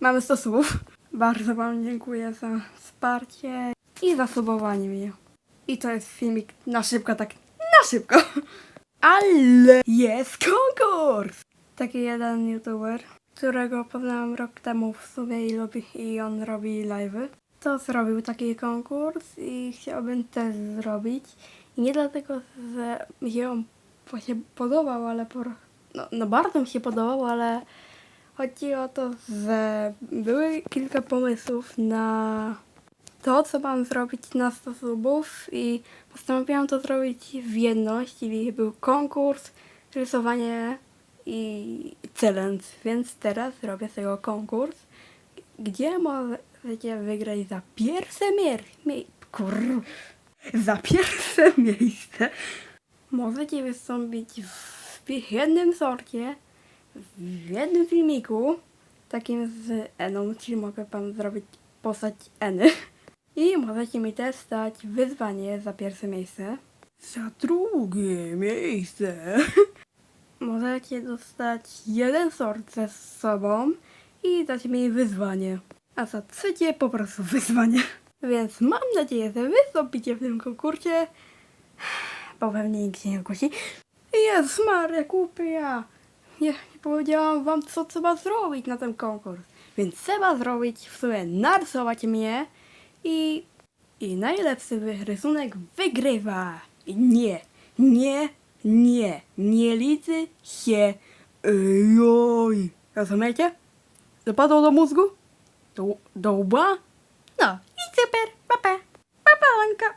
Mamy 100 słów. Bardzo Wam dziękuję za wsparcie i za subowanie mnie. I to jest filmik na szybko, tak na szybko. Ale jest konkurs! Taki jeden youtuber, którego poznałam rok temu w sumie i, lubi, i on robi live'y. To zrobił taki konkurs i chciałbym też zrobić. I nie dlatego, że mi się on podobał, ale po, no, no bardzo mi się podobał, ale chodzi o to, że były kilka pomysłów na to, co mam zrobić na 100 subów i postanowiłam to zrobić w jedność, czyli był konkurs, rysowanie i challenge, więc teraz robię tego konkurs, gdzie możecie wygrać za pierwsze miejsce, kur... za pierwsze miejsce. Możecie wystąpić w jednym sorcie, w jednym filmiku, takim z Eną, czyli mogę wam zrobić postać Eny. I możecie mi też stać wyzwanie za pierwsze miejsce. Za drugie miejsce. możecie dostać jeden sort ze sobą i dać mi wyzwanie. A za trzecie po prostu wyzwanie. Więc mam nadzieję, że wystąpicie w tym konkursie. Bo pewnie nikt się nie zgłosi. Jest Maria Kupia! Nie, nie powiedziałam wam, co trzeba zrobić na ten konkurs. Więc trzeba zrobić w sumie narysować mnie i, i najlepszy rysunek wygrywa. I nie, nie, nie, nie liczy się. Ejoj. Rozumiecie? Dopadło do mózgu? Do, do łba? No i super, papa. Papa, Anka.